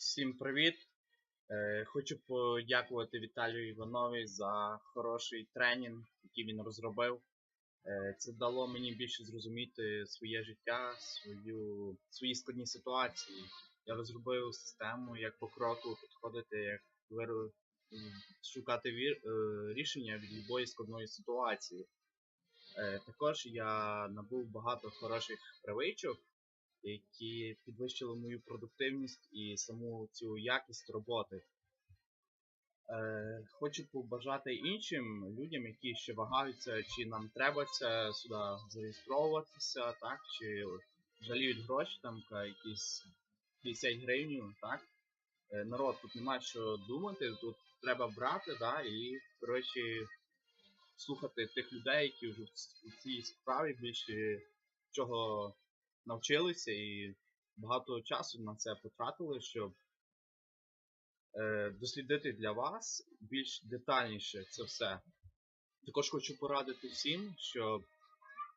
Всім привіт! Е, Хочу подякувати Віталію Іванові за хороший тренінг, який він розробив. Е, Це дало мені більше зрозуміти своє життя, свою, свої складні ситуації. Я розробив систему, як по кроку підходити, як шукати е, рішення від будь-якої складної ситуації. Також я набув багато хороших привичок, які підвищили мою продуктивність і саму цю якість роботи. Е, хочу побажати іншим людям, які ще вагаються, чи нам треба це сюди зареєстровуватися, так, чи жаліють гроші, там якісь 50 гривень, так. Е, народ, тут немає що думати, тут треба брати, да, і, коротше, слухати тих людей, які вже в цій справі більше чого навчилися і багато часу на це потратили, щоб е, дослідити для вас більш детальніше це все. Також хочу порадити всім, щоб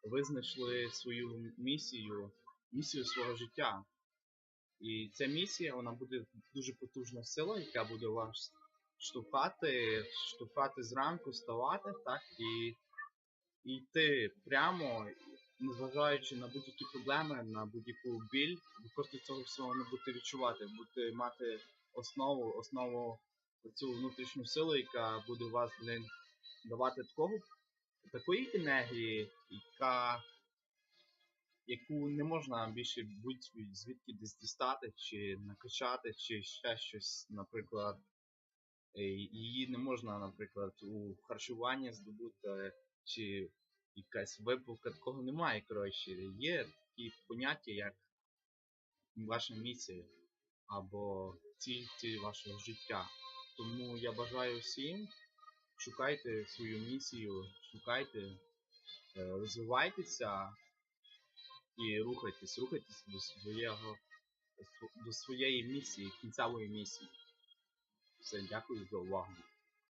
ви знайшли свою місію, місію свого життя. І ця місія вона буде дуже потужна сила, яка буде вас штовхати, штовхати зранку, вставати, так, і, і йти прямо, незважаючи на будь-які проблеми, на будь-яку біль, ви просто цього всього не будете відчувати, будете мати основу, основу цю внутрішню силу, яка буде вас блин, давати такого, такої енергії, яка яку не можна більше будь-звідки десь дістати, чи накачати, чи ще щось, наприклад. Її не можна, наприклад, у харчуванні здобути, чи якась випивка, такого немає, коротше. Є такі поняття, як ваша місія або ціль, вашого життя. Тому я бажаю всім, шукайте свою місію, шукайте, е, розвивайтеся і рухайтесь, рухайтесь до свого до своєї місії, кінцевої місії. Все, дякую за увагу.